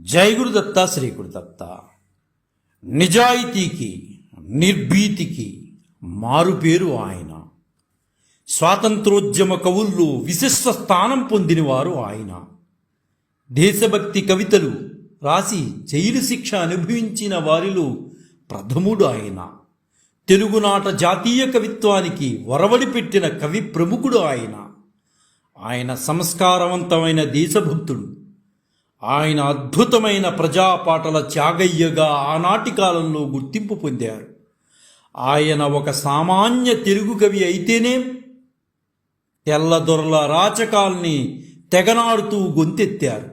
జై గురుదత్త శ్రీ గురుదత్త నిజాయితీకి నిర్భీతికి మారుపేరు ఆయన. స్వాతంత్రోద్యమ కవుల్లో విశిష్ట స్థానం పొందినవారు ఆయన. దేశభక్తి కవితలు రాసి జైలు శిక్ష అనుభవించిన వారిలో ప్రథముడు ఆయన. తెలుగునాట జాతీయ కవిత్వానికి వరవడి పెట్టిన కవి ప్రముఖుడు ఆయన. ఆయన సంస్కారవంతమైన దేశభక్తుడు. ఆయన అద్భుతమైన ప్రజాపాటల త్యాగయ్యగా ఆనాటి కాలంలో గుర్తింపు పొందారు. ఆయన ఒక సామాన్య తెలుగు కవి అయితేనే తెల్లదొరల రాచకాల్ని తెగనాడుతూ గొంతెత్తారు.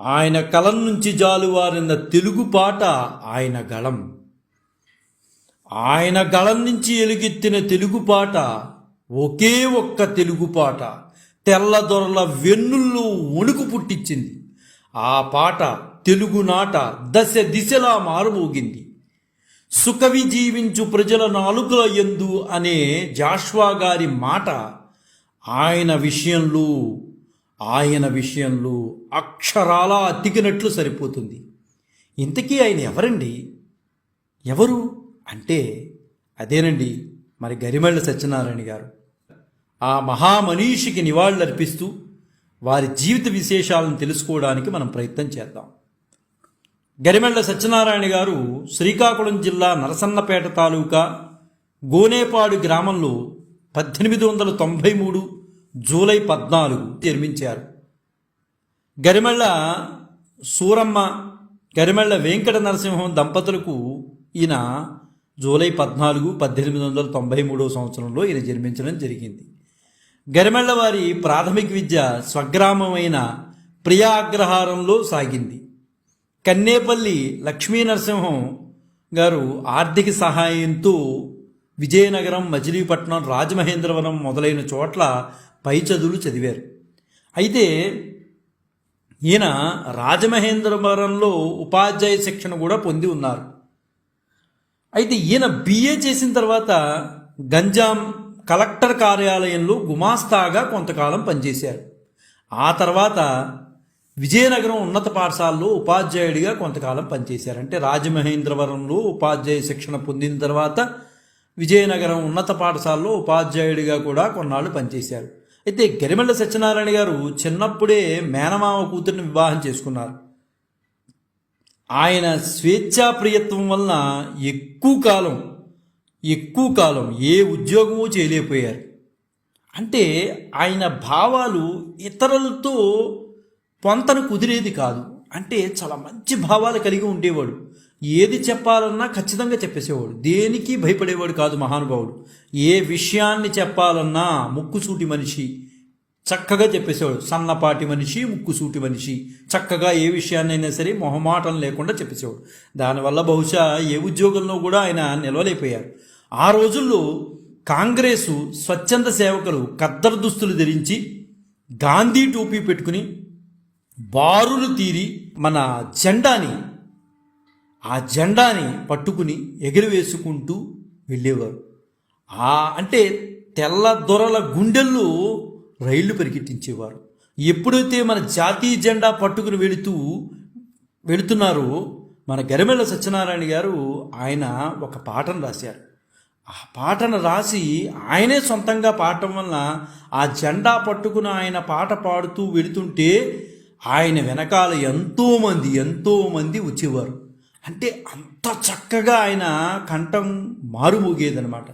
ఆయన కలం నుంచి జాలువారిన తెలుగు పాట ఆయన గళం. ఆయన గళం నుంచి ఎలుగెత్తిన తెలుగు పాట ఒకే ఒక్క తెలుగు పాట తెల్లదొరల వెన్నుల్లో వణుకు పుట్టించింది. ఆ పాట తెలుగు నాట దశ దిశలా మారుమోగింది. సుఖవి జీవించు ప్రజల నాలుకల ఎందు అనే జాష్వా గారి మాట ఆయన విషయంలో ఆయన విషయంలో అక్షరాలా అతికినట్లు సరిపోతుంది. ఇంతకీ ఆయన ఎవరండి? ఎవరు? అంటే అదేనండి మరి గరిమెళ్ళ సత్యనారాయణ గారు. ఆ మహామనీషికి నివాళులర్పిస్తూ వారి జీవిత విశేషాలను తెలుసుకోవడానికి మనం ప్రయత్నం చేద్దాం. గరిమెళ్ళ సత్యనారాయణ గారు శ్రీకాకుళం జిల్లా నరసన్నపేట తాలూకా గోనేపాడు గ్రామంలో పద్దెనిమిది వందల తొంభై మూడు జూలై పద్నాలుగు నిర్మించారు. గరిమెళ్ళ సూరమ్మ గరిమెళ్ళ వెంకట నరసింహం దంపతులకు ఈయన జూలై పద్నాలుగు పద్దెనిమిది వందల తొంభై మూడో సంవత్సరంలో ఈయన జన్మించడం జరిగింది. గరిమెళ్ళవారి ప్రాథమిక విద్య స్వగ్రామమైన ప్రియాగ్రహారంలో సాగింది. కన్నేపల్లి లక్ష్మీ నరసింహం గారు ఆర్థిక సహాయంతో విజయనగరం మచిలీపట్నం రాజమహేంద్రవరం మొదలైన చోట్ల పై చదువులు చదివారు. అయితే ఈయన రాజమహేంద్రవరంలో ఉపాధ్యాయ శిక్షణ కూడా పొంది ఉన్నారు. అయితే ఈయన బిఏ చేసిన తర్వాత గంజాం కలెక్టర్ కార్యాలయంలో గుమాస్తాగా కొంతకాలం పనిచేశారు. ఆ తర్వాత విజయనగరం ఉన్నత పాఠశాలలో ఉపాధ్యాయుడిగా కొంతకాలం పనిచేశారు. అంటే రాజమహేంద్రవరంలో ఉపాధ్యాయ శిక్షణ పొందిన తర్వాత విజయనగరం ఉన్నత పాఠశాలలో ఉపాధ్యాయుడిగా కూడా కొన్నాళ్ళు పనిచేశారు. అయితే గరిమెళ్ళ సత్యనారాయణ గారు చిన్నప్పుడే మేనమామ కూతురిని వివాహం చేసుకున్నారు. ఆయన స్వేచ్ఛాప్రియత్వం వలన ఎక్కువ కాలం ఎక్కువ కాలం ఏ ఉద్యోగమూ చేయలేకపోయారు. అంటే ఆయన భావాలు ఇతరులతో పొంతన కుదిరేది కాదు. అంటే చాలా మంచి భావాలు కలిగి ఉండేవాడు. ఏది చెప్పాలన్నా ఖచ్చితంగా చెప్పేసేవాడు. దేనికి భయపడేవాడు కాదు మహానుభావుడు. ఏ విషయాన్ని చెప్పాలన్నా ముక్కుసూటి మనిషి. చక్కగా చెప్పేసేవాడు. సన్నపాటి మనిషి ముక్కుసూటి మనిషి. చక్కగా ఏ విషయాన్నైనా సరే మొహమాటం లేకుండా చెప్పేసేవాడు. దానివల్ల బహుశా ఏ ఉద్యోగంలో కూడా ఆయన నిలవలేకపోయారు. ఆ రోజుల్లో కాంగ్రెసు స్వచ్ఛంద సేవకులు కద్దర్ దుస్తులు ధరించి గాంధీ టోపీ పెట్టుకుని బారులు తీరి మన జెండాని ఆ జెండాని పట్టుకుని ఎగిరివేసుకుంటూ వెళ్ళేవారు. ఆ అంటే తెల్ల దొరల గుండెల్లో రైళ్ళు పరిగెట్టించేవారు ఎప్పుడైతే మన జాతీయ జెండా పట్టుకుని వెళుతూ వెళుతున్నారో మన గరిమెళ్ళ సత్యనారాయణ గారు ఆయన ఒక పాటను రాశారు. ఆ పాటను రాసి ఆయనే సొంతంగా పాడటం వలన ఆ జెండా పట్టుకుని ఆయన పాట పాడుతూ వెళుతుంటే ఆయన వెనకాల ఎంతోమంది ఎంతోమంది వచ్చేవారు. అంటే అంత చక్కగా ఆయన కంఠం మారుమోగేదనమాట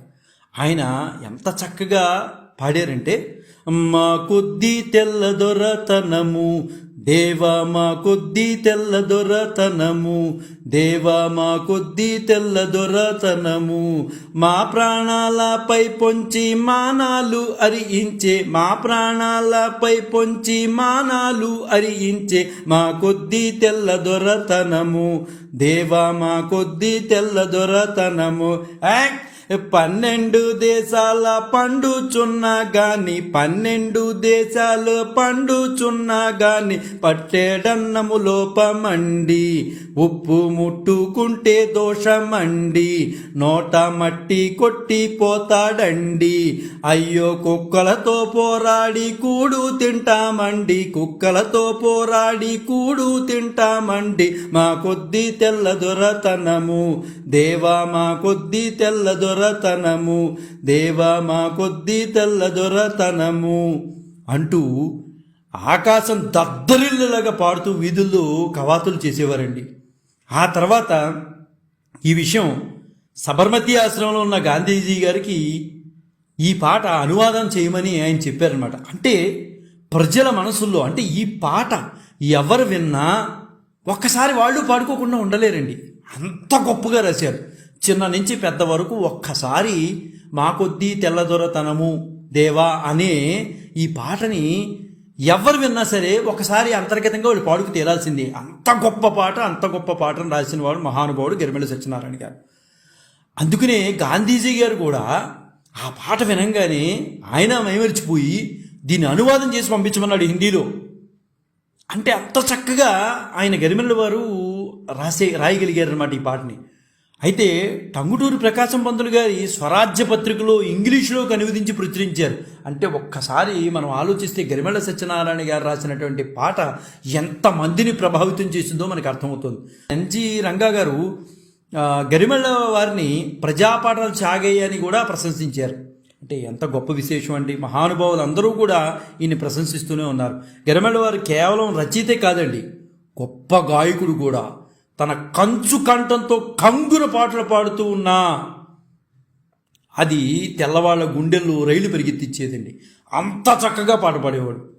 ఆయన ఎంత చక్కగా పాడారంటే మా కొద్ది తెల్లదొరతనము దేవా మా కొద్ది తెల్లదొరతనము దేవా మా కొద్ది తెల్ల దొరతనము. మా ప్రాణాలపై పొంచి మానాలు అరియించే మా ప్రాణాలపై పొంచి మానాలు అరియించే మా కొద్ది తెల్లదొరతనము దేవా మా కొద్ది తెల్ల దొరతనము. యాక్ట్ పన్నెండు దేశాల పండుచున్నా గాని పన్నెండు దేశాలు పండుచున్నా గాని పట్టేడన్నము లోపమండి. ఉప్పు ముట్టుకుంటే దోషమండి. నోట మట్టి కొట్టి పోతాడండి. అయ్యో కుక్కలతో పోరాడి కూడు తింటామండి. కుక్కలతో పోరాడి కూడు తింటామండి. మా కొద్ది తెల్ల దొరతనము దేవా మా కొద్ది తెల్ల దొరతనము. దేవా మా కొద్ది తెల్ల దొరతనము. అంటూ ఆకాశం దద్దరిల్లులాగా పాడుతూ వీధుల్లో కవాతులు చేసేవారండి. ఆ తర్వాత ఈ విషయం సబర్మతి ఆశ్రమంలో ఉన్న గాంధీజీ గారికి ఈ పాట అనువాదం చేయమని ఆయన చెప్పారనమాట అంటే ప్రజల మనసుల్లో అంటే ఈ పాట ఎవరు విన్నా ఒక్కసారి వాళ్ళు పాడుకోకుండా ఉండలేరండి. అంత గొప్పగా రాశారు. చిన్న నుంచి పెద్ద వరకు ఒక్కసారి మా కొద్దీ తెల్లదొరతనము దేవా అనే ఈ పాటని ఎవరు విన్నా సరే ఒకసారి అంతర్గతంగా వాళ్ళు పాడుకు తేలాల్సిందే అంత గొప్ప పాట అంత గొప్ప పాటను రాసిన వాడు మహానుభావుడు గిరిమిళ సత్యనారాయణ గారు. అందుకనే గాంధీజీ గారు కూడా ఆ పాట వినంగానే ఆయన మైమరిచిపోయి దీన్ని అనువాదం చేసి పంపించమన్నాడు హిందీలో. అంటే అంత చక్కగా ఆయన గరిమెల్ల వారు రాసే రాయగలిగారనమాట ఈ పాటని. అయితే టంగుటూరి ప్రకాశం పంతులు గారి స్వరాజ్య పత్రికలో ఇంగ్లీషులోకి అనువదించి ప్రచురించారు. అంటే ఒక్కసారి మనం ఆలోచిస్తే గరిమెళ్ళ సత్యనారాయణ గారు రాసినటువంటి పాట ఎంత మందిని ప్రభావితం చేసిందో మనకు అర్థమవుతుంది. ఎన్జి రంగా గారు గరిమళ్ళ గరిమెళ్ళ వారిని ప్రజాపాటలు సాగయ్యని అని కూడా ప్రశంసించారు. అంటే ఎంత గొప్ప విశేషం అండి. మహానుభావులు అందరూ కూడా ఈయన్ని ప్రశంసిస్తూనే ఉన్నారు. గరిమెళ్ళ వారు కేవలం రచయితే కాదండి గొప్ప గాయకుడు కూడా. తన కంచు కంఠంతో కంగున పాటలు పాడుతూ ఉన్నా అది తెల్లవాళ్ళ గుండెల్లో రైలు పరిగెత్తిచ్చేదండి. అంత చక్కగా పాట పాడేవాడు.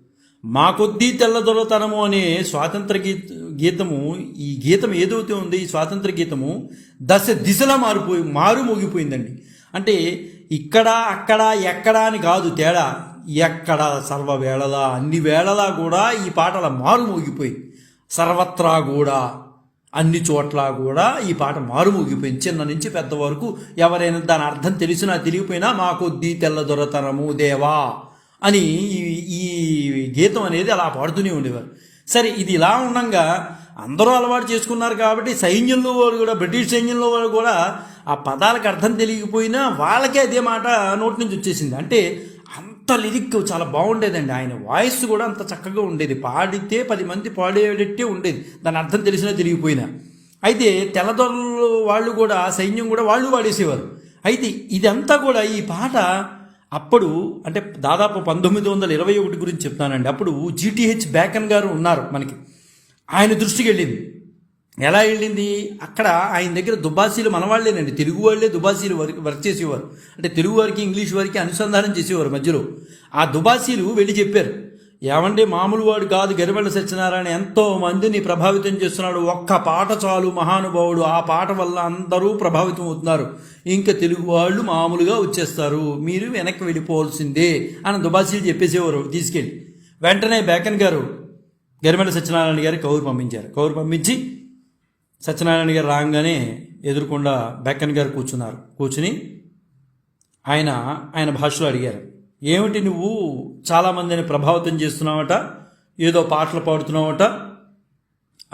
మా కొద్దీ తెల్లదొరతనము అనే స్వాతంత్ర గీత గీతము ఈ గీతం ఏదైతే ఉంది ఈ స్వాతంత్ర గీతము దశ దిశలా మారిపోయి మారు మోగిపోయిందండి. అంటే ఇక్కడ అక్కడ ఎక్కడ అని కాదు తేడా. ఎక్కడ సర్వ వేళలా అన్ని వేళలా కూడా ఈ పాటల మారు మోగిపోయింది సర్వత్రా కూడా అన్ని చోట్ల కూడా ఈ పాట మారుమోగిపోయింది చిన్న నుంచి పెద్ద వరకు ఎవరైనా దాని అర్థం తెలిసినా తెలియపోయినా మా కొద్దీ తెల్లదొరతనము దేవా అని ఈ- గీతం అనేది అలా పాడుతూనే ఉండేవారు. సరే ఇది ఇలా ఉండగా అందరూ అలవాటు చేసుకున్నారు కాబట్టి సైన్యంలో వాళ్ళు కూడా బ్రిటిష్ సైన్యంలో వాళ్ళు కూడా ఆ పదాలకు అర్థం తెలియకపోయినా వాళ్ళకే అదే మాట నోటి నుంచి వచ్చేసింది. అంటే అంత లిరిక్ చాలా బాగుండేదండి. ఆయన వాయిస్ కూడా అంత చక్కగా ఉండేది. పాడితే పది మంది పాడేటట్టే ఉండేది. దాని అర్థం తెలిసినా తెలియపోయినా అయితే తెల్లదొరలు వాళ్ళు కూడా సైన్యం కూడా వాళ్ళు పాడేసేవారు. అయితే ఇదంతా కూడా ఈ పాట అప్పుడు అంటే దాదాపు పంతొమ్మిది వందల ఇరవై ఒకటి గురించి చెప్తానండి. అప్పుడు జీటీహెచ్ బ్యాకన్ గారు ఉన్నారు మనకి. ఆయన దృష్టికి వెళ్ళింది. ఎలా వెళ్ళింది? అక్కడ ఆయన దగ్గర దుబాసీలు మనవాళ్ళేనండి. తెలుగు వాళ్ళే దుబాసీలు వర్క్ వర్క్ చేసేవారు. అంటే తెలుగు వారికి ఇంగ్లీష్ వారికి అనుసంధానం చేసేవారు మధ్యలో. ఆ దుబాసీలు వెళ్ళి చెప్పారు. ఏమంటే మామూలు వాడు కాదు గరిమెళ్ళ సత్యనారాయణ. ఎంతో మందిని ప్రభావితం చేస్తున్నాడు. ఒక్క పాట చాలు మహానుభావుడు. ఆ పాట వల్ల అందరూ ప్రభావితం అవుతున్నారు. ఇంకా తెలుగు వాళ్ళు మామూలుగా వచ్చేస్తారు. మీరు వెనక్కి వెళ్ళిపోవాల్సిందే అని దుబాసీలు చెప్పేసేవారు తీసుకెళ్ళి. వెంటనే బేకన్ గారు గరిమెళ్ళ సత్యనారాయణ గారికి కౌరు పంపించారు. కౌరు పంపించి సత్యనారాయణ గారు రాగానే ఎదురుకుండా బెక్కన్ గారు కూర్చున్నారు. కూర్చుని ఆయన ఆయన భాషలో అడిగారు. ఏమిటి నువ్వు చాలామందిని ప్రభావితం చేస్తున్నావట ఏదో పాటలు పాడుతున్నావట?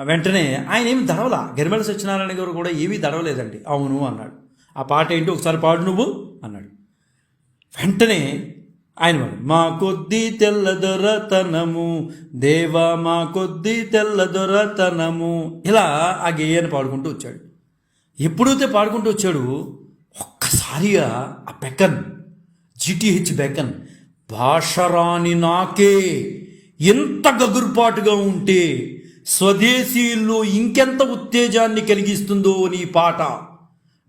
వెంటనే ఆయన ఏమి దడవలా. గరిమెల సత్యనారాయణ గారు కూడా ఏమీ దడవలేదండి. అవును అన్నాడు. ఆ పాట ఏంటి? ఒకసారి పాడు నువ్వు అన్నాడు. వెంటనే ఆయన మా కొద్ది తెల్లదొరతనము దేవా మా కొద్ది తెల్లదొరతనము ఇలా ఆ గేయాన్ని పాడుకుంటూ వచ్చాడు. ఎప్పుడైతే పాడుకుంటూ వచ్చాడు ఒక్కసారిగా ఆ బెకన్ జిటిహెచ్ బెకన్ భాషరాని నాకే ఎంత గగురుపాటుగా ఉంటే స్వదేశీయుల్లో ఇంకెంత ఉత్తేజాన్ని కలిగిస్తుందో నీ పాట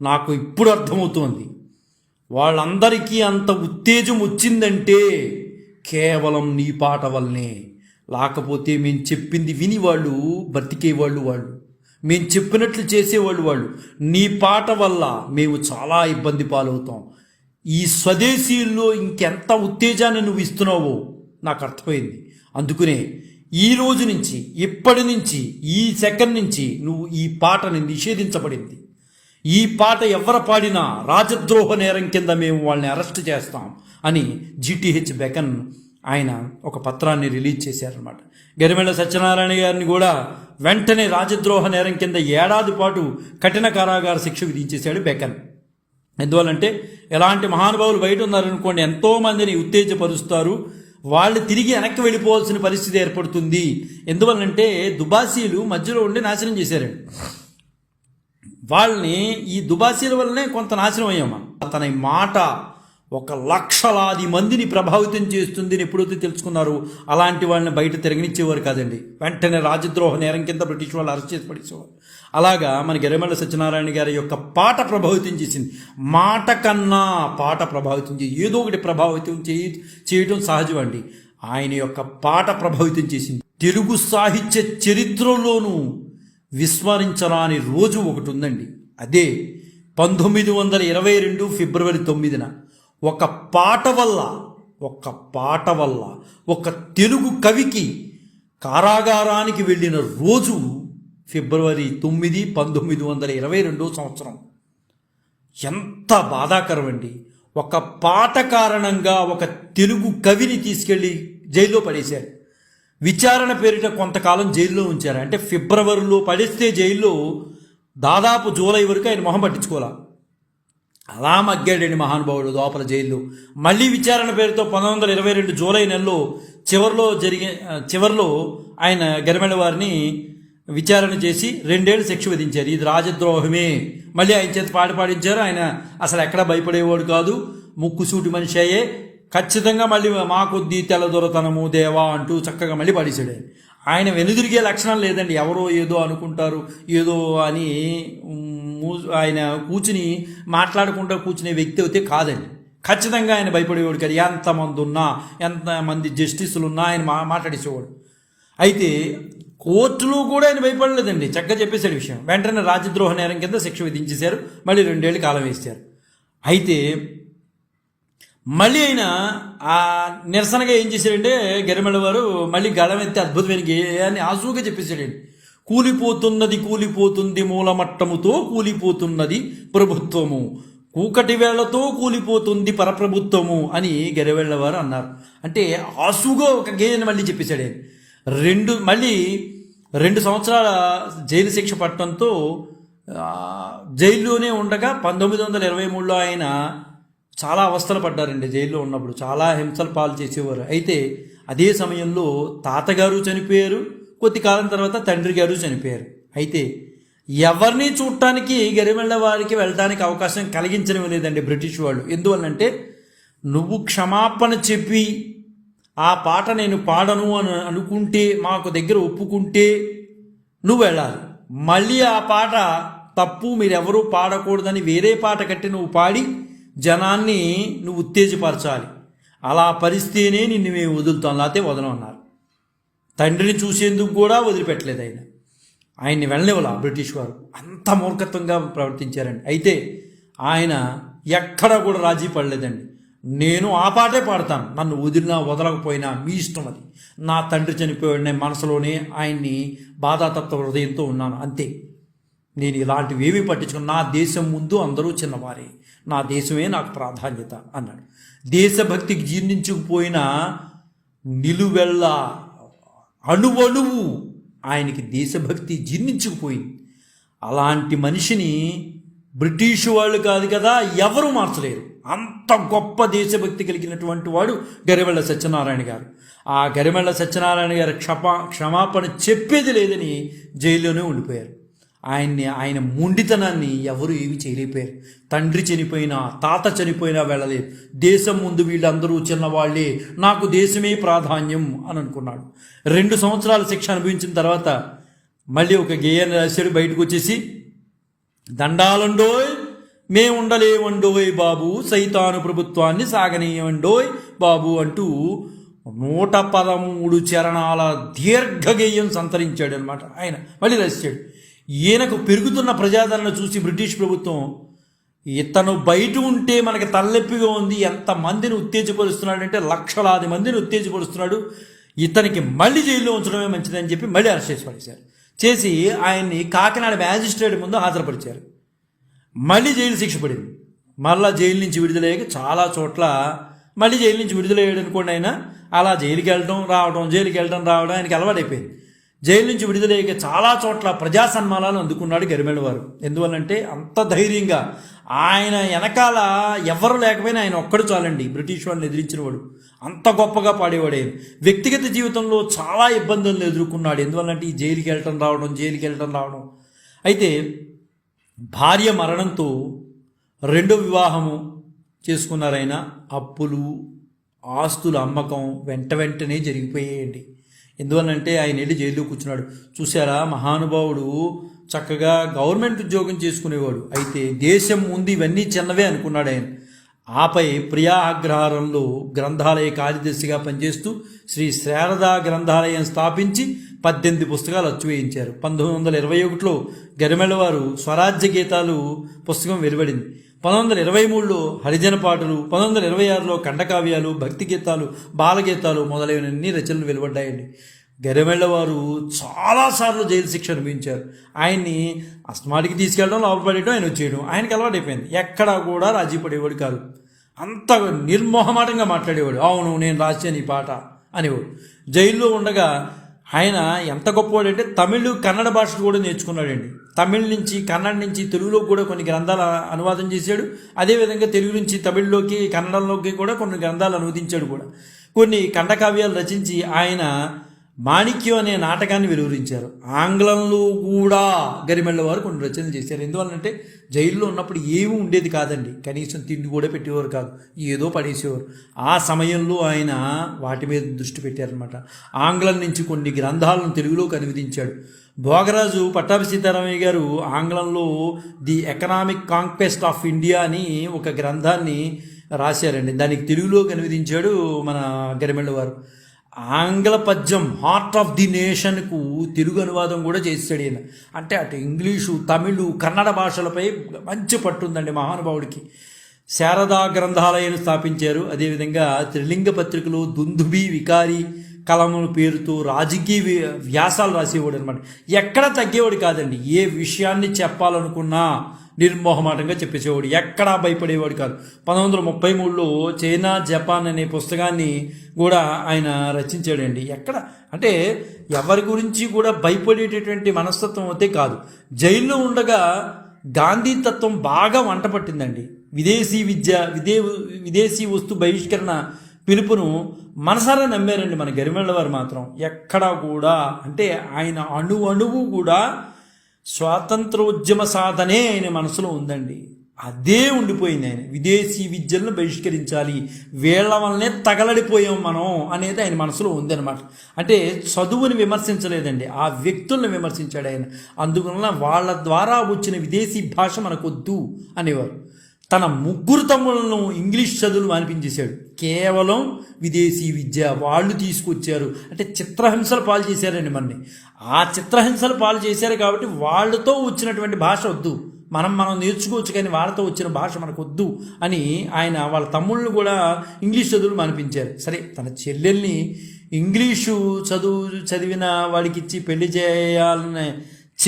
నాకు ఇప్పుడు అర్థమవుతోంది. వాళ్ళందరికీ అంత ఉత్తేజం వచ్చిందంటే కేవలం నీ పాట వల్లనే. లేకపోతే మేము చెప్పింది విని వాళ్ళు బ్రతికేవాళ్ళు వాళ్ళు మేము చెప్పినట్లు చేసేవాళ్ళు వాళ్ళు. నీ పాట వల్ల మేము చాలా ఇబ్బంది పాలవుతాం. ఈ స్వదేశీయుల్లో ఇంకెంత ఉత్తేజాన్ని నువ్వు ఇస్తున్నావో నాకు అర్థమైంది. అందుకనే ఈ రోజు నుంచి ఇప్పటి నుంచి ఈ సెకండ్ నుంచి నువ్వు ఈ పాటని నిషేధించబడింది. ఈ పాట ఎవరు పాడినా రాజద్రోహ నేరం కింద మేము వాళ్ళని అరెస్ట్ చేస్తాం అని జిటిహెచ్ బెకన్ ఆయన ఒక పత్రాన్ని రిలీజ్ చేశారనమాట గరిమెళ్ళ సత్యనారాయణ గారిని కూడా వెంటనే రాజద్రోహ నేరం కింద ఏడాది పాటు కఠిన కారాగార శిక్ష విధించేశాడు బెకన్. ఎందువల్లంటే ఎలాంటి మహానుభావులు బయట ఉన్నారనుకోండి ఎంతో మందిని ఉత్తేజపరుస్తారు. వాళ్ళు తిరిగి వెనక్కి వెళ్ళిపోవాల్సిన పరిస్థితి ఏర్పడుతుంది. ఎందువల్లంటే దుబాసీలు మధ్యలో ఉండి నాశనం చేశారండి. వాళ్ళని ఈ దుబాసీల వల్లనే కొంత నాశనం అయ్యాం మనం అతని మాట ఒక లక్షలాది మందిని ప్రభావితం చేస్తుంది అని ఎప్పుడైతే తెలుసుకున్నారు అలాంటి వాళ్ళని బయట తిరగనిచ్చేవారు కాదండి. వెంటనే రాజద్రోహ నేరం కింద బ్రిటిష్ వాళ్ళు అరెస్ట్ చేసి పడేసేవారు. అలాగా మన గరిమెళ్ళ సత్యనారాయణ గారి యొక్క పాట ప్రభావితం చేసింది. మాట కన్నా పాట ప్రభావితం చేసి ఏదో ఒకటి ప్రభావితం చేయ చేయటం సహజం అండి. ఆయన యొక్క పాట ప్రభావితం చేసింది. తెలుగు సాహిత్య చరిత్రలోనూ విస్మరించరాని రోజు ఒకటి ఉందండి అదే పంతొమ్మిది వందల ఇరవై రెండు ఫిబ్రవరి తొమ్మిదిన ఒక పాట వల్ల ఒక పాట వల్ల ఒక తెలుగు కవికి కారాగారానికి వెళ్ళిన రోజు ఫిబ్రవరి తొమ్మిది పంతొమ్మిది వందల ఇరవై రెండో సంవత్సరం. ఎంత బాధాకరం అండి ఒక పాట కారణంగా ఒక తెలుగు కవిని తీసుకెళ్ళి జైల్లో పడేశారు. విచారణ పేరిట కొంతకాలం జైల్లో ఉంచారు. అంటే ఫిబ్రవరిలో పడిస్తే జైల్లో దాదాపు జూలై వరకు ఆయన మొహం పట్టించుకోవాలా అలా మగ్గాడండి మహానుభావుడు లోపల జైల్లో. మళ్ళీ విచారణ పేరుతో పంతొమ్మిది వందల ఇరవై రెండు జూలై నెలలో చివరిలో జరిగే చివరిలో ఆయన గరిమెడ వారిని విచారణ చేసి రెండేళ్ళు శిక్ష విధించారు. ఇది రాజద్రోహమే. మళ్ళీ ఆయన చేత పాట పాడించారు. ఆయన అసలు ఎక్కడ భయపడేవాడు కాదు. ముక్కుసూటి మనిషి అయ్యే. ఖచ్చితంగా మళ్ళీ మాకొద్ది తెల్లదొరతనము దేవా అంటూ చక్కగా మళ్ళీ పాడేశాడు. ఆయన. వెనుదిరిగే లక్షణం లేదండి. ఎవరో ఏదో అనుకుంటారు ఏదో అని మూ- ఆయన కూర్చుని మాట్లాడుకుంటూ కూర్చునే వ్యక్తి అయితే కాదండి. ఖచ్చితంగా ఆయన భయపడేవాడు కాదు. ఎంతమంది ఉన్నా ఎంతమంది జస్టిస్లు ఉన్నా ఆయన మా మాట్లాడేసేవాడు. అయితే కోర్టులో కూడా ఆయన భయపడలేదండి. చక్కగా చెప్పేశాడు విషయం. వెంటనే రాజద్రోహ నేరం కింద శిక్ష విధించేశారు. మళ్ళీ రెండేళ్ళు కాలం వేశారు. అయితే మళ్ళీ ఆయన ఆ నిరసనగా ఏం చేశాడంటే గరిమెళ్ళ వారు మళ్ళీ గళం అద్భుతమైన గేయాన్ని ఆసుగా చెప్పేశాడండి. కూలిపోతున్నది కూలిపోతుంది మూలమట్టముతో కూలిపోతున్నది ప్రభుత్వము. కూకటి వేళ్ళతో కూలిపోతుంది పరప్రభుత్వము అని గరివెళ్ళ వారు అన్నారు. అంటే ఆసుగా ఒక గేయాన్ని మళ్ళీ చెప్పేశాడే. రెండు మళ్ళీ రెండు సంవత్సరాల జైలు శిక్ష పట్టడంతో జైల్లోనే ఉండగా పంతొమ్మిది వందల ఇరవై మూడులో ఆయన చాలా అవస్థలు పడ్డారండి జైల్లో ఉన్నప్పుడు. చాలా హింసలు పాలు చేసేవారు. అయితే అదే సమయంలో తాతగారు చనిపోయారు. కొద్ది కాలం తర్వాత తండ్రి గారు చనిపోయారు. అయితే ఎవరిని చూడటానికి గరిమెళ్ళ వారికి వెళ్ళడానికి అవకాశం కలిగించడం లేదండి బ్రిటిష్ వాళ్ళు. ఎందువల్లంటే నువ్వు క్షమాపణ చెప్పి ఆ పాట నేను పాడను అని అనుకుంటే మాకు దగ్గర ఒప్పుకుంటే నువ్వు వెళ్ళాలి. మళ్ళీ ఆ పాట తప్పు మీరెవరూ పాడకూడదని వేరే పాట కట్టి నువ్వు పాడి జనాన్ని నువ్వు ఉత్తేజపరచాలి. అలా పరిస్థితినే నిన్ను మేము వదులుతాం. లేకపోతే వదలం అన్నారు. తండ్రిని చూసేందుకు కూడా వదిలిపెట్టలేదు ఆయన. ఆయన్ని వెళ్ళనివ్వాల బ్రిటిష్ వారు. అంత మూర్ఖత్వంగా ప్రవర్తించారండి. అయితే ఆయన ఎక్కడా కూడా రాజీ పడలేదండి. నేను ఆ పాటే పాడతాను. నన్ను వదిలినా వదలకపోయినా మీ ఇష్టం అది. నా తండ్రి చనిపోయిన మనసులోనే ఆయన్ని బాధాతత్వ హృదయంతో ఉన్నాను. అంతే. నేను ఇలాంటివి ఏమీ పట్టించుకుని నా దేశం ముందు అందరూ చిన్నవారే. నా దేశమే నాకు ప్రాధాన్యత అన్నాడు. దేశభక్తికి జీర్ణించుకుపోయిన నిలువెల్ల అణువణువు ఆయనకి దేశభక్తి జీర్ణించుకుపోయింది. అలాంటి మనిషిని బ్రిటిష్ వాళ్ళు కాదు కదా ఎవరు మార్చలేరు. అంత గొప్ప దేశభక్తి కలిగినటువంటి వాడు గరిమెళ్ళ సత్యనారాయణ గారు. ఆ గరిమెళ్ళ సత్యనారాయణ గారు క్షమా క్షమాపణ చెప్పేది లేదని జైల్లోనే ఉండిపోయారు. ఆయన్ని ఆయన మొండితనాన్ని ఎవరు ఏమి చేయలేకపోయారు. తండ్రి చనిపోయినా తాత చనిపోయినా వెళ్ళలేదు. దేశం ముందు వీళ్ళందరూ చిన్నవాళ్ళే. నాకు దేశమే ప్రాధాన్యం అని అనుకున్నాడు. రెండు సంవత్సరాల శిక్ష అనుభవించిన తర్వాత మళ్ళీ ఒక గేయాన్ని రాశాడు బయటకు వచ్చేసి దండాలండోయ్ మేము బాబు సైతాను ప్రభుత్వాన్ని సాగనీయవండోయ్ బాబు అంటూ నూట పదమూడు చరణాల దీర్ఘగేయం సంతరించాడు అనమాట ఆయన. మళ్ళీ రాశాడు. ఈయనకు పెరుగుతున్న ప్రజాదరణ చూసి బ్రిటిష్ ప్రభుత్వం ఇతను బయట ఉంటే మనకి తలనొప్పిగా ఉంది ఎంత మందిని ఉత్తేజపరుస్తున్నాడు అంటే లక్షలాది మందిని ఉత్తేజపరుస్తున్నాడు ఇతనికి మళ్ళీ జైల్లో ఉంచడమే మంచిదని చెప్పి మళ్ళీ అరెస్ట్ చేసి పడేశారు. చేసి ఆయన్ని కాకినాడ మ్యాజిస్ట్రేట్ ముందు హాజరుపరిచారు. మళ్ళీ జైలు శిక్ష పడింది. మళ్ళా జైలు నుంచి విడుదలయ్యాక చాలా చోట్ల మళ్ళీ జైలు నుంచి విడుదలయ్యాడు అనుకోండి ఆయన. అలా జైలుకి వెళ్ళడం రావడం జైలుకి వెళ్ళడం రావడం ఆయనకి అలవాటైపోయింది. జైలు నుంచి విడుదలయ్యాక చాలా చోట్ల ప్రజా సన్మానాలు అందుకున్నాడు గరిమెళ్ళ వారు. ఎందువల్లంటే అంత ధైర్యంగా ఆయన వెనకాల ఎవరు లేకపోయినా ఆయన ఒక్కడు చాలండి. బ్రిటిష్ వాళ్ళని ఎదిరించినవాడు. అంత గొప్పగా పాడేవాడు. ఆయన వ్యక్తిగత జీవితంలో చాలా ఇబ్బందులను ఎదుర్కొన్నాడు. ఎందువల్లంటే ఈ జైలుకి వెళ్ళటం రావడం జైలుకి వెళ్ళటం రావడం. అయితే భార్య మరణంతో రెండో వివాహము చేసుకున్నారైనా అప్పులు ఆస్తుల అమ్మకం వెంట వెంటనే జరిగిపోయాయండి. ఎందువల్లంటే ఆయన వెళ్ళి జైల్లో కూర్చున్నాడు. చూసారా మహానుభావుడు చక్కగా గవర్నమెంట్ ఉద్యోగం చేసుకునేవాడు. అయితే దేశం ముందు ఇవన్నీ చిన్నవే అనుకున్నాడు ఆయన. ఆపై ప్రియాగ్రహారంలో గ్రంథాలయ కార్యదర్శిగా పనిచేస్తూ శ్రీ శారదా గ్రంథాలయం స్థాపించి పద్దెనిమిది పుస్తకాలు అచ్చువేయించారు పంతొమ్మిది వందల ఇరవై ఒకటిలో గరిమెళ్ళవారు స్వరాజ్య గీతాలు పుస్తకం వెలువడింది. పంతొమ్మిది వందల ఇరవై మూడులో హరిజన పాటలు పంతొమ్మిది వందల ఇరవై ఆరులో ఖండకావ్యాలు భక్తి గీతాలు బాలగీతాలు మొదలైనన్ని రచనలు వెలువడ్డాయండి. గరిమెళ్ళ వారు చాలాసార్లు జైలు శిక్ష అనుభవించారు. ఆయన్ని అస్మాటికి తీసుకెళ్ళడం లోపడేయడం ఆయన వచ్చేయడం ఆయనకి అలవాటైపోయింది ఎక్కడా కూడా రాజీ పడేవాడు కాదు. అంత నిర్మోహమాటంగా మాట్లాడేవాడు. అవును నేను రాశాను ఈ పాట అనేవాడు. జైల్లో ఉండగా ఆయన ఎంత గొప్పవాడంటే తమిళ్ కన్నడ భాషలు కూడా నేర్చుకున్నాడండి. తమిళ్ నుంచి కన్నడ నుంచి తెలుగులో కూడా కొన్ని గ్రంథాలు అనువాదం చేశాడు. అదేవిధంగా తెలుగు నుంచి తమిళ్ళోకి కన్నడంలోకి కూడా కొన్ని గ్రంథాలు అనువదించాడు కూడా. కొన్ని ఖండకావ్యాలు రచించి ఆయన మాణిక్యం అనే నాటకాన్ని వెలువరించారు. ఆంగ్లంలో కూడా గరిమెళ్ళ వారు కొన్ని రచనలు చేశారు. ఎందువల్లంటే జైల్లో ఉన్నప్పుడు ఏమీ ఉండేది కాదండి. కనీసం తిండి కూడా పెట్టేవారు కాదు. ఏదో పడేసేవారు. ఆ సమయంలో ఆయన వాటి మీద దృష్టి పెట్టారనమాట ఆంగ్లం నుంచి కొన్ని గ్రంథాలను తెలుగులోకి అనువదించాడు. భోగరాజు పట్టాభి సీతారామయ్య గారు ఆంగ్లంలో the economic conquest of India అని ఒక గ్రంథాన్ని రాశారండి. దానికి తెలుగులోకి అనువదించాడు మన గరిమెళ్ళ వారు. ఆంగ్ల పద్యం హార్ట్ ఆఫ్ ది నేషన్కు తెలుగు అనువాదం కూడా చేశాడు ఈయన. అంటే అటు ఇంగ్లీషు తమిళు కన్నడ భాషలపై మంచి పట్టుందండి మహానుభావుడికి. శారదా గ్రంథాలయాన్ని స్థాపించారు. అదేవిధంగా త్రిలింగ పత్రికలో దుందుబి వికారి కలముల పేరుతో రాజకీయ వ్యాసాలు రాసేవాడు అనమాట ఎక్కడ తగ్గేవాడు కాదండి. ఏ విషయాన్ని చెప్పాలనుకున్నా నిర్మోహమాటంగా చెప్పేసేవాడు. ఎక్కడా భయపడేవాడు కాదు. పంతొమ్మిది వందల ముప్పై మూడులో చైనా జపాన్ అనే పుస్తకాన్ని కూడా ఆయన రచించాడండి. ఎక్కడ? అంటే ఎవరి గురించి కూడా భయపడేటటువంటి మనస్తత్వం అయితే కాదు. జైల్లో ఉండగా గాంధీ తత్వం బాగా వంట పట్టిందండి. విదేశీ విద్య విదే విదేశీ వస్తు బహిష్కరణ పిలుపును మనసారా నమ్మారండి మన గరిమెళ్ళ వారు మాత్రం. ఎక్కడా కూడా అంటే ఆయన అణు అణువు కూడా స్వాతంత్రోద్యమ సాధనే ఆయన మనసులో ఉందండి. అదే ఉండిపోయింది ఆయన. విదేశీ విద్యలను బహిష్కరించాలి. వీళ్ళ వల్లనే తగలడిపోయాం మనం అనేది ఆయన మనసులో ఉందన్నమాట. అంటే చదువుని విమర్శించలేదండి. ఆ వ్యక్తులను విమర్శించాడు ఆయన. అందువలన వాళ్ళ ద్వారా వచ్చిన విదేశీ భాష మనకొద్దు అనేవారు. తన ముగ్గురు తమ్ములను ఇంగ్లీష్ చదువులు మానిపించేశాడు. కేవలం విదేశీ విద్య వాళ్ళు తీసుకొచ్చారు. అంటే చిత్రహింసలు పాలు చేశారండి మనని. ఆ చిత్రహింసలు పాలు చేశారు కాబట్టి వాళ్ళతో వచ్చినటువంటి భాష వద్దు. మనం మనం నేర్చుకోవచ్చు కానీ వాళ్ళతో వచ్చిన భాష మనకు వద్దు అని ఆయన వాళ్ళ తమ్ముళ్ళు కూడా ఇంగ్లీష్ చదువులు మానిపించారు. సరే తన చెల్లెల్ని ఇంగ్లీషు చదువు చదివిన వాడికి ఇచ్చి పెళ్ళి చేయాలనే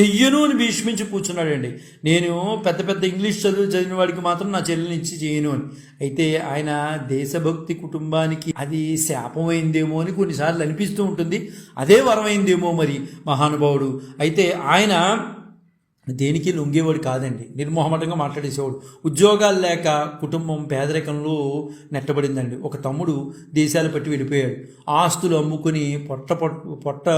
చెయ్యను అని భీష్మించి కూర్చున్నాడండి. నేను పెద్ద పెద్ద ఇంగ్లీష్ చదువు చదివిన వాడికి మాత్రం నా చెల్లెని ఇచ్చి చేయను అని. అయితే ఆయన దేశభక్తి కుటుంబానికి అది శాపమైందేమో అని కొన్నిసార్లు అనిపిస్తూ ఉంటుంది. అదే వరమైందేమో మరి మహానుభావుడు. అయితే ఆయన దేనికి లొంగేవాడు కాదండి. నిర్మోహమాటంగా మాట్లాడేసేవాడు. ఉద్యోగాలు లేక కుటుంబం పేదరికంలో నెట్టబడిందండి. ఒక తమ్ముడు దేశాలు పట్టి వెళ్ళిపోయాడు. ఆస్తులు అమ్ముకుని పొట్ట పొట్ట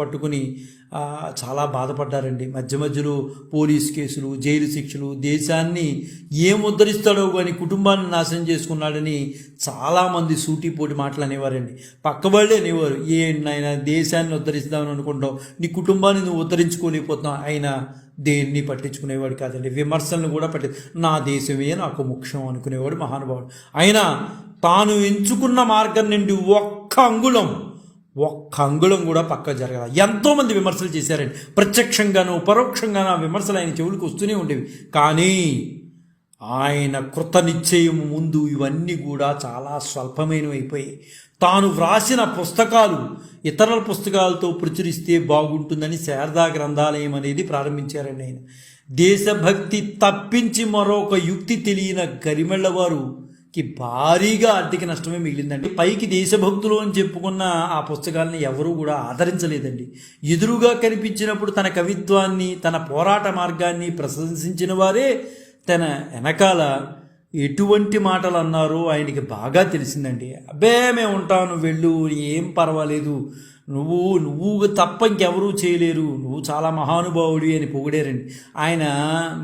పట్టుకుని చాలా బాధపడ్డారండి. మధ్య మధ్యలో పోలీస్ కేసులు జైలు శిక్షలు దేశాన్ని ఏముద్ధరిస్తాడో కానీ కుటుంబాన్ని నాశనం చేసుకున్నాడని చాలామంది సూటిపోటి మాటలు అనేవారండి. పక్క వాళ్ళే అనేవారు ఏ నాయన దేశాన్ని ఉద్ధరిస్తామని అనుకుంటావు నీ కుటుంబాన్ని నువ్వు ఉద్ధరించుకోలేకపోతున్నావు. అయినా దేన్ని పట్టించుకునేవాడు కాదండి. విమర్శలను కూడా పట్టి నా దేశమే నాకు ముఖ్యం అనుకునేవాడు మహానుభావుడు. అయినా తాను ఎంచుకున్న మార్గం నుండి ఒక్క అంగుళం ఒక్క అంగుళం కూడా పక్క జరగదు ఎంతోమంది విమర్శలు చేశారండి. ప్రత్యక్షంగానో పరోక్షంగానో ఆ విమర్శలు ఆయన చెవులకు వస్తూనే ఉండేవి. కానీ ఆయన కృత నిశ్చయం ముందు ఇవన్నీ కూడా చాలా స్వల్పమైనవైపోయాయి తాను వ్రాసిన పుస్తకాలు ఇతరుల పుస్తకాలతో ప్రచురిస్తే బాగుంటుందని శారదా గ్రంథాలయం అనేది ప్రారంభించారండి ఆయన. దేశభక్తి తప్పించి మరొక యుక్తి తెలియని గరిమెళ్ళవారు కి భారీగా ఆర్థిక నష్టమే మిగిలిందండి. పైకి దేశభక్తులు అని చెప్పుకున్న ఆ పుస్తకాలను ఎవరూ కూడా ఆదరించలేదండి. ఎదురుగా కనిపించినప్పుడు తన కవిత్వాన్ని తన పోరాట మార్గాన్ని ప్రశంసించిన వారే తన వెనకాల ఎటువంటి మాటలు అన్నారో ఆయనకి బాగా తెలిసిందండి. అబ్బే మేము ఉంటాను వెళ్ళు ఏం పర్వాలేదు నువ్వు నువ్వు తప్ప ఇంకెవరూ చేయలేరు. నువ్వు చాలా మహానుభావుడి అని పొగిడారండి. ఆయన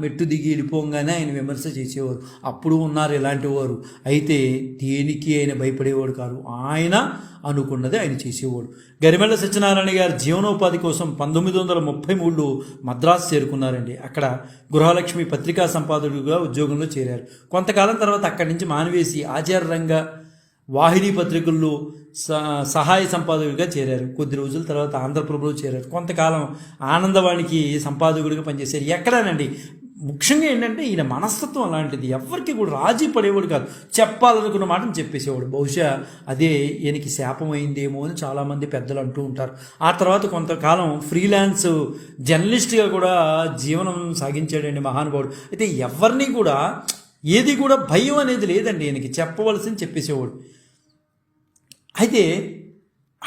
మెట్టు దిగి వెళ్ళిపోగానే ఆయన విమర్శ చేసేవారు. అప్పుడు ఉన్నారు ఇలాంటి వారు. అయితే దేనికి ఆయన భయపడేవాడు కాదు. ఆయన అనుకున్నది ఆయన చేసేవాడు. గరిమెళ్ళ సత్యనారాయణ గారి జీవనోపాధి కోసం పంతొమ్మిది వందల ముప్పై మూడులో మద్రాసు చేరుకున్నారండి. అక్కడ గృహలక్ష్మి పత్రికా సంపాదకుడిగా ఉద్యోగంలో చేరారు. కొంతకాలం తర్వాత అక్కడి నుంచి మానివేసి ఆచార్యంగా వాహిని పత్రికల్లో సహాయ సంపాదకుడిగా చేరారు. కొద్ది రోజుల తర్వాత ఆంధ్రప్రభలో చేరారు. కొంతకాలం ఆనందవాణికి సంపాదకుడిగా పనిచేశారు. ఎక్కడానండి? ముఖ్యంగా ఏంటంటే ఈయన మనస్తత్వం అలాంటిది. ఎవరికి కూడా రాజీ పడేవాడు కాదు. చెప్పాలనుకున్న మాటను చెప్పేసేవాడు. బహుశా అదే ఈయనకి శాపమైందేమో అని చాలామంది పెద్దలు అంటూ ఉంటారు. ఆ తర్వాత కొంతకాలం ఫ్రీలాన్స్ జర్నలిస్ట్గా కూడా జీవనం సాగించాడండి మహానుభావుడు. అయితే ఎవరిని కూడా ఏది కూడా భయం అనేది లేదండి ఈయనకి. చెప్పవలసింది చెప్పేసేవాడు. అయితే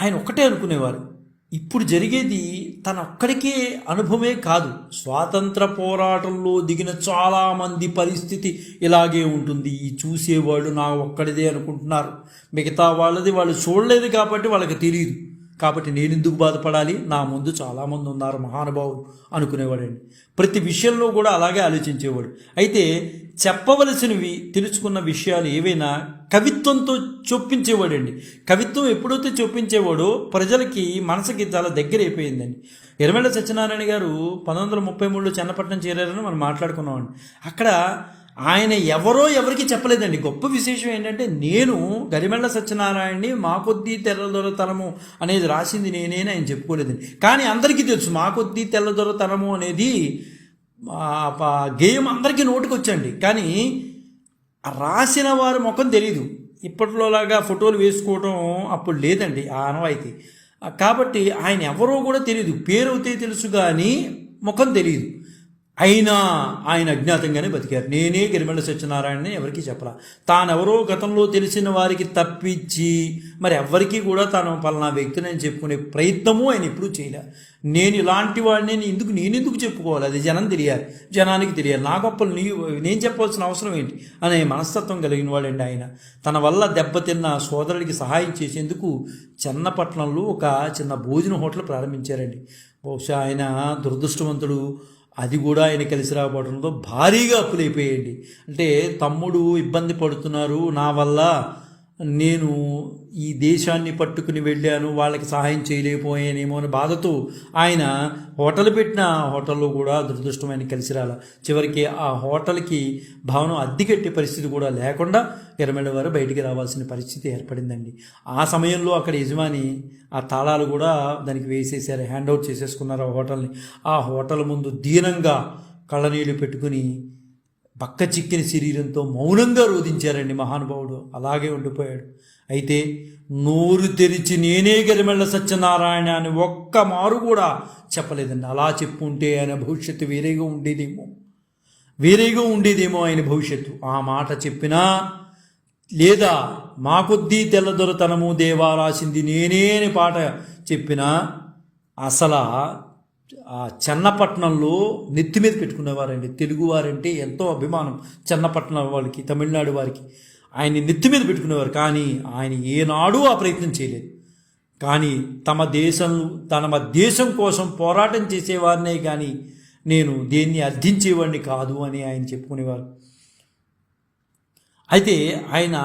ఆయన ఒక్కటే అనుకునేవారు. ఇప్పుడు జరిగేది తన ఒక్కడికే అనుభవమే కాదు. స్వాతంత్ర పోరాటంలో దిగిన చాలామంది పరిస్థితి ఇలాగే ఉంటుంది. ఈ చూసేవాళ్ళు నా ఒక్కడిదే అనుకుంటున్నారు. మిగతా వాళ్ళది వాళ్ళు చూడలేదు కాబట్టి వాళ్ళకి తెలియదు కాబట్టి నేను ఎందుకు బాధపడాలి? నా ముందు చాలామంది ఉన్నారు మహానుభావులు అనుకునేవాడండి. ప్రతి విషయంలో కూడా అలాగే ఆలోచించేవాడు. అయితే చెప్పవలసినవి తెలుసుకున్న విషయాలు ఏవైనా కవిత్వంతో చొప్పించేవాడండి. కవిత్వం ఎప్పుడైతే చొప్పించేవాడో ప్రజలకి మనసుకి చాలా దగ్గర అయిపోయిందండి ఎర్రమెళ్ళ సత్యనారాయణ గారు పంతొమ్మిది వందల ముప్పై మూడులో చెన్నపట్నం చేరారని మనం మాట్లాడుకున్నామండి. అక్కడ ఆయన ఎవరో ఎవరికి చెప్పలేదండి. గొప్ప విశేషం ఏంటంటే నేను గరిమెళ్ళ సత్యనారాయణని మా కొద్దీ తెల్లదొరతనము అనేది రాసింది నేనే ఆయన చెప్పుకోలేదండి. కానీ అందరికీ తెలుసు మా కొద్దీ తెల్లదొరతనము అనేది గేయం అందరికీ నోటికి వచ్చండి కానీ రాసిన వారి ముఖం తెలియదు ఇప్పట్లోలాగా ఫోటోలు వేసుకోవడం అప్పుడు లేదండి ఆ ఆనవాయితీ. కాబట్టి ఆయన ఎవరో కూడా తెలియదు పేరు అవుతే తెలుసు కానీ ముఖం తెలియదు అయినా ఆయన అజ్ఞాతంగానే బతికారు. నేనే గిరిమెళ్ళ సత్యనారాయణని ఎవరికీ చెప్పలా. తానెవరో గతంలో తెలిసిన వారికి తప్పించి మరి ఎవరికీ కూడా తాను పలానా వ్యక్తిని అని చెప్పుకునే ప్రయత్నము ఆయన ఎప్పుడూ చేయలే. నేను ఇలాంటి వాడిని నేను ఎందుకు నేను ఎందుకు చెప్పుకోవాలి? అది జనం తెలియాలి. జనానికి తెలియాలి. నా గొప్పలు నీ నేను చెప్పవలసిన అవసరం ఏంటి? అనే మనస్తత్వం కలిగిన వాడండి ఆయన. తన వల్ల దెబ్బతిన్న సోదరుడికి సహాయం చేసేందుకు చెన్నపట్నంలో ఒక చిన్న భోజన హోటల్ ప్రారంభించారండి. బహుశా ఆయన దురదృష్టవంతుడు. అది కూడా ఆయన కలిసి రావడంతో భారీగా అప్పులైపోయాయండి. అంటే తమ్ముడు ఇబ్బంది పడుతున్నారు నా వల్ల నేను ఈ దేశాన్ని పట్టుకుని వెళ్ళాను వాళ్ళకి సహాయం చేయలేకపోయానేమో అని బాధతో ఆయన హోటల్ పెట్టిన హోటల్లో కూడా దురదృష్టమైన కలిసి రాల. చివరికి ఆ హోటల్కి భవనం అద్దెకెట్టే పరిస్థితి కూడా లేకుండా ఎర్రమెళ్ళ వారు బయటికి రావాల్సిన పరిస్థితి ఏర్పడిందండి. ఆ సమయంలో అక్కడ యజమాని ఆ తాళాలు కూడా దానికి వేసేసారు హ్యాండ్ అవుట్ చేసేసుకున్నారు ఆ హోటల్ని. ఆ హోటల్ ముందు దీనంగా కళ్ళనీళ్ళు పెట్టుకుని పక్క చిక్కిన శరీరంతో మౌనంగా రోధించారండి మహానుభావుడు. అలాగే ఉండిపోయాడు. అయితే నోరు తెరిచి నేనే గరిమెళ్ళ సత్యనారాయణ అని ఒక్క మారు కూడా చెప్పలేదండి. అలా చెప్పుంటే ఆయన భవిష్యత్తు వేరేగా ఉండేదేమో. వేరేగా ఉండేదేమో ఆయన భవిష్యత్తు. ఆ మాట చెప్పినా లేదా మా కొద్దీ తెల్లదొరతనము దేవా రాసింది నేనే అని పాట చెప్పినా అసలు ఆ చెన్నపట్నంలో నెత్తి మీద పెట్టుకునేవారండి. తెలుగువారంటే ఎంతో అభిమానం చెన్నపట్నం వాళ్ళకి తమిళనాడు వారికి. ఆయన నెత్తి మీద పెట్టుకునేవారు కానీ ఆయన ఏనాడూ ఆ ప్రయత్నం చేయలేదు. కానీ తమ దేశం తమ దేశం కోసం పోరాటం చేసేవారినే కానీ నేను దేన్ని అర్థించేవాడిని కాదు అని ఆయన చెప్పుకునేవారు. అయితే ఆయన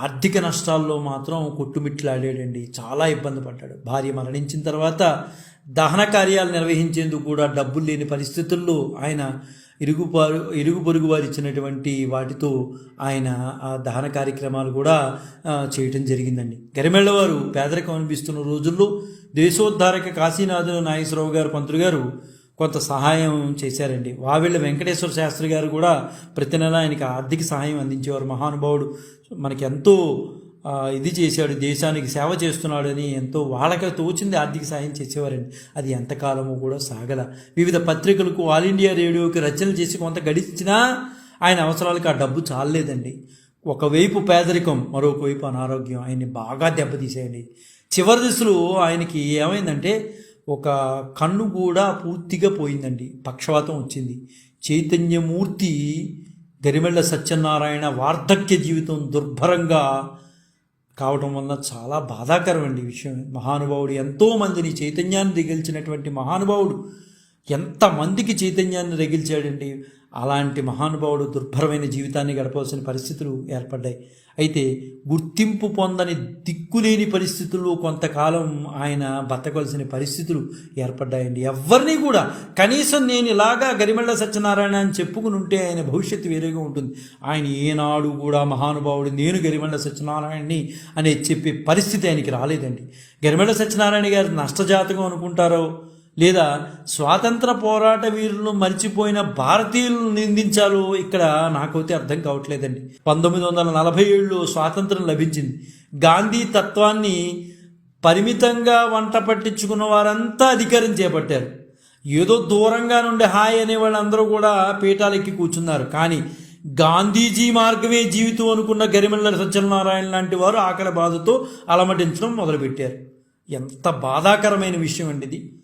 ఆర్థిక నష్టాల్లో మాత్రం కొట్టుమిట్లాడాడండి. చాలా ఇబ్బంది పడ్డాడు. భార్య మరణించిన తర్వాత దహన కార్యాలు నిర్వహించేందుకు కూడా డబ్బులు లేని పరిస్థితుల్లో ఆయన ఇరుగు పారు ఇరుగు పొరుగు వారు ఇచ్చినటువంటి వాటితో ఆయన ఆ దహన కార్యక్రమాలు కూడా చేయటం జరిగిందండి. గరిమెళ్ళ వారు పేదరికం అనిపిస్తున్న రోజుల్లో దేశోద్ధారక కాశీనాథు నాగేశ్వరరావు గారు పంతులు గారు కొంత సహాయం చేశారండి. వావిళ్ళ వెంకటేశ్వర శాస్త్రి గారు కూడా ప్రతి నెల ఆయనకి ఆర్థిక సహాయం అందించేవారు మహానుభావుడు. మనకి ఎంతో ఇది చేశాడు దేశానికి సేవ చేస్తున్నాడని ఎంతో వాళ్ళకి తోచింది ఆర్థిక సాయం చేసేవారండి. అది ఎంతకాలమో కూడా సాగల. వివిధ పత్రికలకు ఆల్ ఇండియా రేడియోకి రచనలు చేసి కొంత గడిచినా ఆయన అవసరాలకు ఆ డబ్బు చాలలేదండి. ఒకవైపు పేదరికం మరొకవైపు అనారోగ్యం. ఆయన్ని బాగా దెబ్బతీసేయండి చివరి దశలో ఆయనకి ఏమైందంటే ఒక కన్ను కూడా పూర్తిగా పోయిందండి. పక్షవాతం వచ్చింది. చైతన్యమూర్తి గరిమెళ్ళ సత్యనారాయణ వార్ధక్య జీవితం దుర్భరంగా కావటం వల్ల చాలా బాధాకరం అండి ఈ విషయం. మహానుభావుడు ఎంతో మందిని చైతన్యాన్ని రగిల్చినటువంటి మహానుభావుడు ఎంతమందికి చైతన్యాన్ని రగిల్చాడండి అలాంటి మహానుభావుడు దుర్భరమైన జీవితాన్ని గడపవలసిన పరిస్థితులు ఏర్పడ్డాయి. అయితే గుర్తింపు పొందని దిక్కులేని పరిస్థితుల్లో కొంతకాలం ఆయన బతకవలసిన పరిస్థితులు ఏర్పడ్డాయండి. ఎవరిని కూడా కనీసం నేను ఇలాగా గరిమెళ్ళ సత్యనారాయణ అని చెప్పుకుని ఉంటే ఆయన భవిష్యత్తు వేరేగా ఉంటుంది. ఆయన ఏనాడు కూడా మహానుభావుడు నేను గరిమెళ్ళ సత్యనారాయణని అనే చెప్పే పరిస్థితి ఆయనకి రాలేదండి. గరిమెళ్ళ సత్యనారాయణ గారి నష్టజాతకం అనుకుంటారో లేదా స్వాతంత్ర పోరాట వీరులను మర్చిపోయిన భారతీయులను నిందించాలో ఇక్కడ నాకైతే అర్థం కావట్లేదండి. పంతొమ్మిది వందల నలభై ఏడులో స్వాతంత్రం లభించింది. గాంధీ తత్వాన్ని పరిమితంగా వంట పట్టించుకున్న వారంతా అధికారం చేపట్టారు. ఏదో దూరంగా నుండి హాయ్ అనే వాళ్ళందరూ కూడా పీఠాలెక్కి కూర్చున్నారు. కానీ గాంధీజీ మార్గమే జీవితం అనుకున్న గరిమెళ్ళ సత్యనారాయణ లాంటి వారు ఆకలి బాధతో అలమటించడం మొదలుపెట్టారు. ఎంత బాధాకరమైన విషయం అండి ఇది.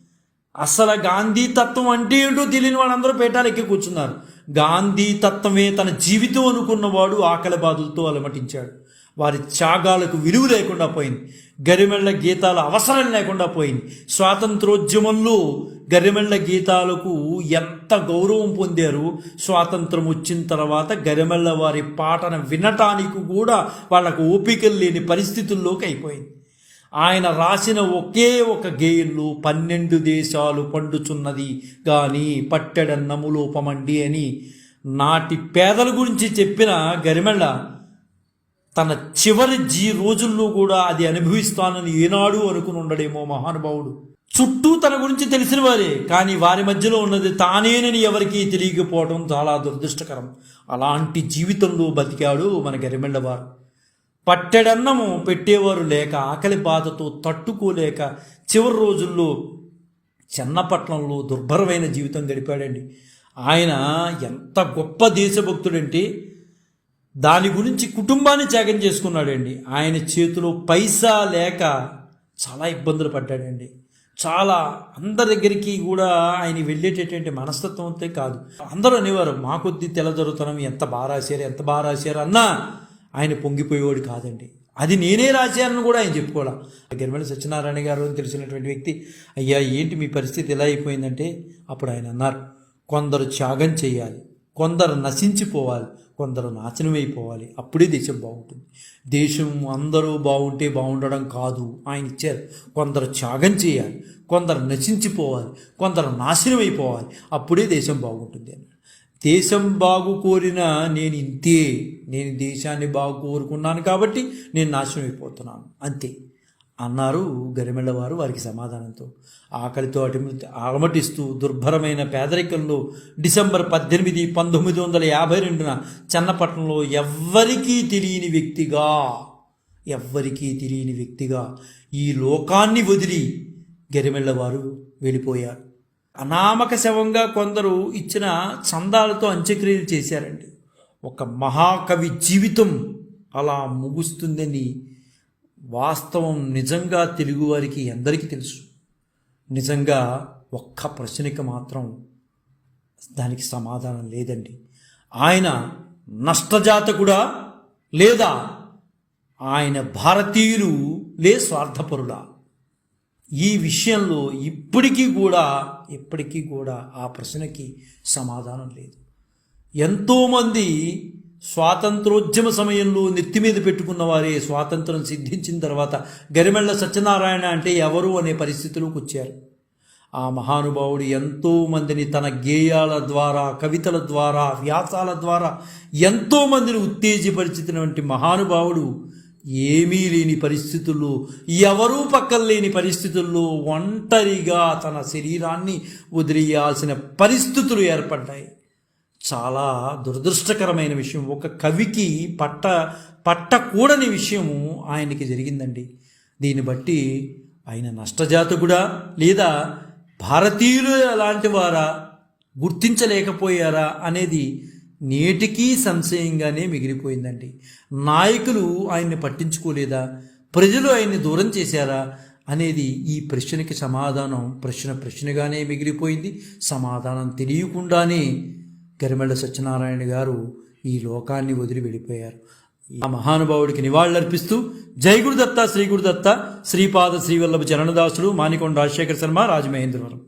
అసలు గాంధీ తత్వం అంటే ఏంటో తెలియని వాళ్ళందరూ పేటాలు ఎక్కి కూర్చున్నారు. గాంధీ తత్వమే తన జీవితం అనుకున్నవాడు ఆకలి బాధలతో అలమటించాడు. వారి త్యాగాలకు విలువ లేకుండా పోయింది. గరిమెళ్ళ గీతాల అవసరం లేకుండా పోయింది. స్వాతంత్రోద్యమంలో గరిమెళ్ళ గీతాలకు ఎంత గౌరవం పొందారు? స్వాతంత్రం వచ్చిన తర్వాత గరిమెళ్ళ వారి పాటను వినటానికి కూడా వాళ్ళకు ఓపికలు లేని పరిస్థితుల్లోకి అయిపోయింది. ఆయన రాసిన ఒకే ఒక గేయంలో పన్నెండు దేశాలు పండుచున్నది. గాని పట్టెడన్నములోపమండి అని నాటి పేదల గురించి చెప్పిన గరిమెళ్ళ తన చివరి జీ రోజుల్లో కూడా అది అనుభవిస్తానని ఏనాడు అనుకుని ఉండడేమో మహానుభావుడు. చుట్టూ తన గురించి తెలిసిన వారే కానీ వారి మధ్యలో ఉన్నది తానేనని ఎవరికీ తెలియకపోవడం చాలా దురదృష్టకరం. అలాంటి జీవితంలో బతికాడు మన గరిమెళ్ళవారు పట్టెడన్నము పెట్టేవారు లేక ఆకలి బాధతో తట్టుకోలేక చివరి రోజుల్లో చెన్నపట్నంలో దుర్భరమైన జీవితం గడిపాడండి. ఆయన ఎంత గొప్ప దేశభక్తుడంటే దాని గురించి కుటుంబాన్ని త్యాగం చేసుకున్నాడండి. ఆయన చేతిలో పైసా లేక చాలా ఇబ్బందులు పడ్డాడండి. చాలా అందరి దగ్గరికి కూడా ఆయన వెళ్ళేటటువంటి మనస్తత్వంతో కాదు. అందరూ అనేవారు మా కొద్ది తెల్లదొరుతనం ఎంత బాగా రాశారు ఎంత బాగా రాశారు అన్నా ఆయన పొంగిపోయేవాడు కాదండి. అది నేనే రాశానని కూడా ఆయన చెప్పుకోవాలా. గిరిమల సత్యనారాయణ గారు అని తెలిసినటువంటి వ్యక్తి అయ్యా ఏంటి మీ పరిస్థితి ఎలా అయిపోయిందంటే? అప్పుడు ఆయన అన్నారు కొందరు త్యాగం చేయాలి కొందరు నశించిపోవాలి కొందరు నాశనమైపోవాలి అప్పుడే దేశం బాగుంటుంది. దేశం అందరూ బాగుంటే బాగుండడం కాదు. ఆయన ఇచ్చారు కొందరు త్యాగం చేయాలి కొందరు నశించిపోవాలి కొందరు నాశనం అయిపోవాలి. అప్పుడే దేశం బాగుంటుంది అన్నాడు దేశం బాగు కోరిన నేను ఇంతే. నేను దేశాన్ని బాగు కోరుకున్నాను కాబట్టి నేను నాశనం అయిపోతున్నాను. అంతే. అన్నారు గరిమెళ్ళ వారు వారికి సమాధానంతో. ఆకలితో అటిమి అలమటిస్తూ దుర్భరమైన పేదరికంలో డిసెంబర్ పద్దెనిమిది పంతొమ్మిది వందల యాభై రెండున చన్నపట్నంలో ఎవ్వరికీ తెలియని వ్యక్తిగా ఎవ్వరికీ తెలియని వ్యక్తిగా ఈ లోకాన్ని వదిలి గరిమెళ్ళ వారు వెళ్ళిపోయారు. అనామక శవంగా కొందరు ఇచ్చిన చందాలతో అంత్యక్రియలు చేశారండి. ఒక మహాకవి జీవితం అలా ముగుస్తుందని వాస్తవం నిజంగా తెలుగువారికి అందరికీ తెలుసు. నిజంగా ఒక్క ప్రశ్నకి మాత్రం దానికి సమాధానం లేదండి. ఆయన నష్టజాతకుడా లేదా ఆయన భారతీయులు లే స్వార్థపరుడా? ఈ విషయంలో ఇప్పటికీ కూడా ఇప్పటికీ కూడా ఆ ప్రశ్నకి సమాధానం లేదు. ఎంతోమంది స్వాతంత్రోద్యమ సమయంలో నెత్తి మీద పెట్టుకున్న వారే స్వాతంత్రం సిద్ధించిన తర్వాత గరిమెళ్ళ సత్యనారాయణ అంటే ఎవరు అనే పరిస్థితిలోకి వచ్చారు. ఆ మహానుభావుడు ఎంతోమందిని తన గేయాల ద్వారా కవితల ద్వారా వ్యాసాల ద్వారా ఎంతోమందిని ఉత్తేజపరిచినటువంటి మహానుభావుడు ఏమీ లేని పరిస్థితుల్లో ఎవరూ పక్కన లేని పరిస్థితుల్లో ఒంటరిగా తన శరీరాన్ని వదిలేయాల్సిన పరిస్థితులు ఏర్పడ్డాయి. చాలా దురదృష్టకరమైన విషయం. ఒక కవికి పట్ట పట్టకూడని విషయము ఆయనకి జరిగిందండి. దీన్ని బట్టి ఆయన నష్టజాతకుడా లేదా భారతీయులు అలాంటి వారా? గుర్తించలేకపోయారా? అనేది నేటికీ సంశయంగానే మిగిలిపోయిందండి. నాయకులు ఆయన్ని పట్టించుకోలేదా? ప్రజలు ఆయన్ని దూరం చేశారా? అనేది ఈ ప్రశ్నకి సమాధానం ప్రశ్న ప్రశ్నగానే మిగిలిపోయింది. సమాధానం తెలియకుండానే గరిమెళ్ళ సత్యనారాయణ గారు ఈ లోకాన్ని వదిలి వెళ్ళిపోయారు. ఆ మహానుభావుడికి నివాళులర్పిస్తూ జై గురుదత్త శ్రీ గురుదత్త శ్రీపాద శ్రీవల్లభ చరణదాసుడు మానికొండ రాజశేఖర శర్మ రాజమహేంద్రవరం.